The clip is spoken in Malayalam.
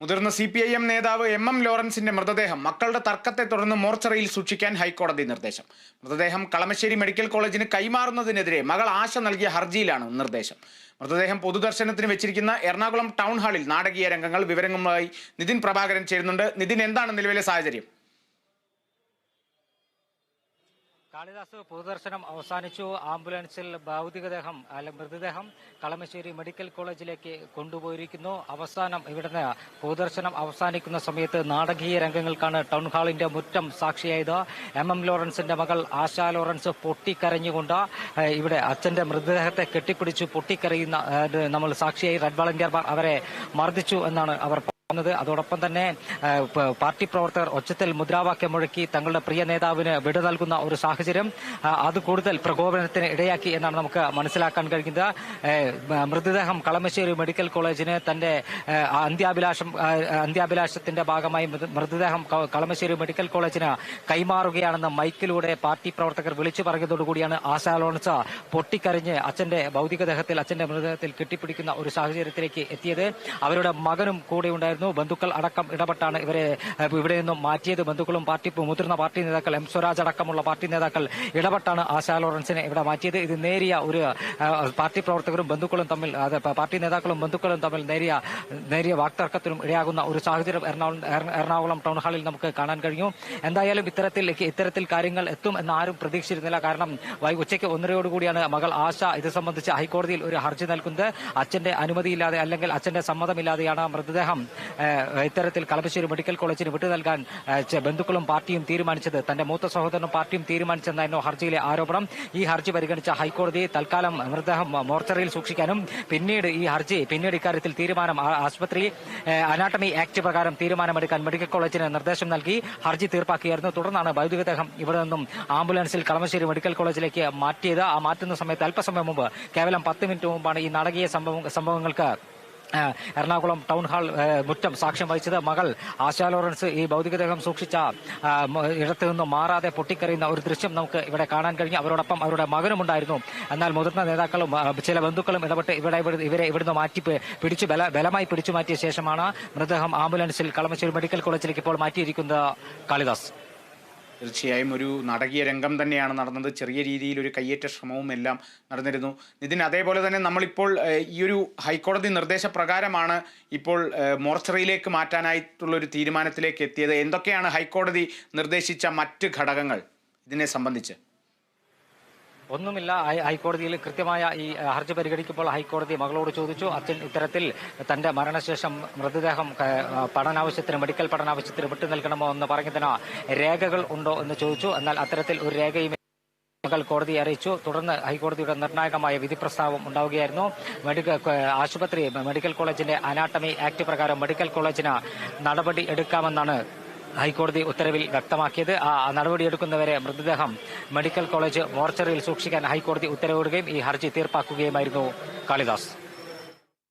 മുതിർന്ന സി പി ഐ എം നേതാവ് എം എം ലോറൻസിന്റെ മൃതദേഹം മക്കളുടെ തർക്കത്തെ തുടർന്ന് മോർച്ചറിയിൽ സൂക്ഷിക്കാൻ ഹൈക്കോടതി നിർദ്ദേശം. മൃതദേഹം കളമശ്ശേരി മെഡിക്കൽ കോളേജിന് കൈമാറുന്നതിനെതിരെ മകൾ ആശ നൽകിയ ഹർജിയിലാണ് നിർദ്ദേശം. മൃതദേഹം പൊതുദർശനത്തിന് വെച്ചിരിക്കുന്ന എറണാകുളം ടൗൺ ഹാളിൽ നാടകീയ രംഗങ്ങൾ വിവരങ്ങളുമായി നിതിൻ പ്രഭാകരൻ ചേരുന്നുണ്ട്. നിതിൻ എന്താണ് നിലവിലെ സാഹചര്യം? കാളിദാസ് പൊതുദർശനം അവസാനിച്ചു. ആംബുലൻസിൽ ഭൗതികദേഹം അല്ല മൃതദേഹം കളമശ്ശേരി മെഡിക്കൽ കോളേജിലേക്ക് കൊണ്ടുപോയിരിക്കുന്നു. അവസാനം ഇവിടുന്ന് പൊതുദർശനം അവസാനിക്കുന്ന സമയത്ത് നാടകീയ രംഗങ്ങൾക്കാണ് ടൗൺ ഹാളിന്റെ മുറ്റം സാക്ഷിയായത്. എം. എം. ലോറൻസിന്റെ മകൾ ആശാ ലോറൻസ് പൊട്ടിക്കരഞ്ഞുകൊണ്ട് ഇവിടെ അച്ഛന്റെ മൃതദേഹത്തെ കെട്ടിപ്പിടിച്ചു പൊട്ടിക്കരയുന്ന നമ്മൾ സാക്ഷിയായി റെഡ് വളണ്ടിയർമാർ അവരെ മർദ്ദിച്ചു എന്നാണ് അവർ പറഞ്ഞത് അതോടൊപ്പം തന്നെ പാർട്ടി പ്രവർത്തകർ ഒച്ചത്തിൽ മുദ്രാവാക്യം മുഴക്കി തങ്ങളുടെ പ്രിയ നേതാവിന് വിട നൽകുന്ന ഒരു സാഹചര്യം അത് കൂടുതൽ പ്രകോപനത്തിന് ഇടയാക്കി എന്നാണ് നമുക്ക് മനസ്സിലാക്കാൻ കഴിയുന്നത്. മൃതദേഹം കളമശ്ശേരി മെഡിക്കൽ കോളേജിന് തന്റെ അന്ത്യാഭിലാഷം അന്ത്യാഭിലാഷത്തിന്റെ ഭാഗമായി മൃത- മൃതദേഹം കളമശ്ശേരി മെഡിക്കൽ കോളേജിന് കൈമാറുകയാണെന്ന് മൈക്കിലൂടെ പാർട്ടി പ്രവർത്തകർ വിളിച്ചു പറഞ്ഞതോടുകൂടിയാണ് ആശാ ലോറൻസ് പൊട്ടിക്കരഞ്ഞ് അച്ഛന്റെ ഭൗതികദേഹത്തിൽ അച്ഛന്റെ മൃതദേഹത്തിൽ കെട്ടിപ്പിടിക്കുന്ന ഒരു സാഹചര്യത്തിലേക്ക് എത്തിയത്. അവരുടെ മകനും കൂടെ ഉണ്ടായിരുന്നു ബന്ധുക്കൾ അടക്കം ഇടപെട്ടാണ് ഇവരെ ഇവിടെ നിന്നും മാറ്റിയത്. ബന്ധുക്കളും പാർട്ടി മുതിർന്ന പാർട്ടി നേതാക്കൾ എം സ്വരാജ് അടക്കമുള്ള പാർട്ടി നേതാക്കൾ ഇടപെട്ടാണ് ആശാ ലോറൻസിനെ ഇവിടെ മാറ്റിയത്. ഇത് നേരിയ ഒരു പാർട്ടി പ്രവർത്തകരും ബന്ധുക്കളും തമ്മിൽ പാർട്ടി നേതാക്കളും ബന്ധുക്കളും തമ്മിൽ നേരിയ നേരിയ വാക്തർക്കത്തിനും ഇടയാകുന്ന ഒരു സാഹചര്യം എറണാകുളം എറ- എറണാകുളം ടൗൺ ഹാളിൽ നമുക്ക് കാണാൻ കഴിഞ്ഞു എന്തായാലും ഇത്തരത്തിൽ ഇത്തരത്തിൽ കാര്യങ്ങൾ എത്തും എന്ന് ആരും പ്രതീക്ഷിച്ചിരുന്നില്ല. കാരണം ഉച്ചയ്ക്ക് ഒന്നരയോടുകൂടിയാണ് മകൾ ആശ ഇത് സംബന്ധിച്ച് ഹൈക്കോടതിയിൽ ഒരു ഹർജി നൽകുന്നത്. അച്ഛന്റെ അനുമതിയില്ലാതെ അല്ലെങ്കിൽ അച്ഛന്റെ സമ്മതമില്ലാതെയാണ് മൃതദേഹം ഇത്തരത്തിൽ കളമശ്ശേരി മെഡിക്കൽ കോളേജിന് വിട്ടു നൽകാൻ ബന്ധുക്കളും പാർട്ടിയും തീരുമാനിച്ചത്. തന്റെ മൂത്ത സഹോദരനും പാർട്ടിയും തീരുമാനിച്ചെന്നായിരുന്നു ഹർജിയിലെ ആരോപണം. ഈ ഹർജി പരിഗണിച്ച ഹൈക്കോടതി തൽക്കാലം മൃതദേഹം മോർച്ചറിയിൽ സൂക്ഷിക്കാനും പിന്നീട് ഈ ഹർജി പിന്നീട് ഇക്കാര്യത്തിൽ തീരുമാനം ആശുപത്രി അനാട്ടമി ആക്ട് പ്രകാരം തീരുമാനമെടുക്കാൻ മെഡിക്കൽ കോളേജിന് നിർദ്ദേശം നൽകി ഹർജി തീർപ്പാക്കിയായിരുന്നു. തുടർന്നാണ് ഭൗതികദേഹം ഇവിടെ നിന്നും ആംബുലൻസിൽ കളമശ്ശേരി മെഡിക്കൽ കോളേജിലേക്ക് മാറ്റിയത്. ആ മാറ്റുന്ന സമയത്ത് അല്പസമയം മുമ്പ് കേവലം പത്ത് മിനിറ്റ് മുമ്പാണ് ഈ നാടകീയ സംഭവം സംഭവങ്ങൾക്ക് എറണാകുളം ടൗൺ ഹാൾ മുറ്റം സാക്ഷ്യം വഹിച്ചത് മകൾ ആശാ ലോറൻസ്. ഈ ഭൗതികദേഹം സൂക്ഷിച്ച ഇടത്ത് നിന്നും മാറാതെ പൊട്ടിക്കറിയുന്ന ഒരു ദൃശ്യം നമുക്ക് ഇവിടെ കാണാൻ കഴിഞ്ഞു. അവരോടൊപ്പം അവരുടെ മകനും ഉണ്ടായിരുന്നു. എന്നാൽ മുതിർന്ന നേതാക്കളും ചില ബന്ധുക്കളും ഇടപെട്ട് ഇവിടെ ഇവരെ ഇവിടുന്ന് മാറ്റി പിടിച്ചു ബല ബലമായി പിടിച്ചു മാറ്റിയ ശേഷമാണ് മൃതദേഹം ആംബുലൻസിൽ കളമശ്ശേരി മെഡിക്കൽ കോളേജിലേക്ക് ഇപ്പോൾ മാറ്റിയിരിക്കുന്നത് കാളിദാസ്. തീർച്ചയായും ഒരു നാടകീയ രംഗം തന്നെയാണ് നടന്നത്. ചെറിയ രീതിയിൽ ഒരു കയ്യേറ്റ ശ്രമവും എല്ലാം നടന്നിരുന്നു. നിതിൻ അതേപോലെ തന്നെ നമ്മളിപ്പോൾ ഈ ഒരു ഹൈക്കോടതി നിർദ്ദേശപ്രകാരമാണ് ഇപ്പോൾ മോർച്ചറിയിലേക്ക് മാറ്റാനായിട്ടുള്ള ഒരു തീരുമാനത്തിലേക്ക് എത്തിയത്. എന്തൊക്കെയാണ് ഹൈക്കോടതി നിർദ്ദേശിച്ച മറ്റ് ഘടകങ്ങൾ ഇതിനെ സംബന്ധിച്ച്? ഒന്നുമില്ല. ഹൈക്കോടതിയിൽ കൃത്യമായ ഈ ഹർജി പരിഗണിക്കുമ്പോൾ ഹൈക്കോടതി മകളോട് ചോദിച്ചു അച്ഛൻ ഇത്തരത്തിൽ തന്റെ മരണശേഷം മൃതദേഹം പഠനാവശ്യത്തിന് മെഡിക്കൽ പഠനാവശ്യത്തിന് വിട്ടു നൽകണമോ എന്ന് പറഞ്ഞതിന് രേഖകൾ ഉണ്ടോ എന്ന് ചോദിച്ചു. എന്നാൽ അത്തരത്തിൽ ഒരു രേഖയും മകൾ കോടതിയെ അറിയിച്ചു. തുടർന്ന് ഹൈക്കോടതിയുടെ നിർണായകമായ വിധി പ്രസ്താവം ഉണ്ടാവുകയായിരുന്നു മെഡിക്കൽ ആശുപത്രി മെഡിക്കൽ കോളേജിന്റെ അനാട്ടമി ആക്ട് പ്രകാരം മെഡിക്കൽ കോളേജിന് നടപടി എടുക്കാമെന്നാണ് ഹൈക്കോടതി ഉത്തരവിൽ വ്യക്തമാക്കിയത്. ആ നടപടിയെടുക്കുന്നവരെ മൃതദേഹം മെഡിക്കൽ കോളേജ് മോർച്ചറിയിൽ സൂക്ഷിക്കാൻ ഹൈക്കോടതി ഉത്തരവിടുകയും ഈ ഹർജി തീർപ്പാക്കുകയുമായിരുന്നു. കാളിദാസ്.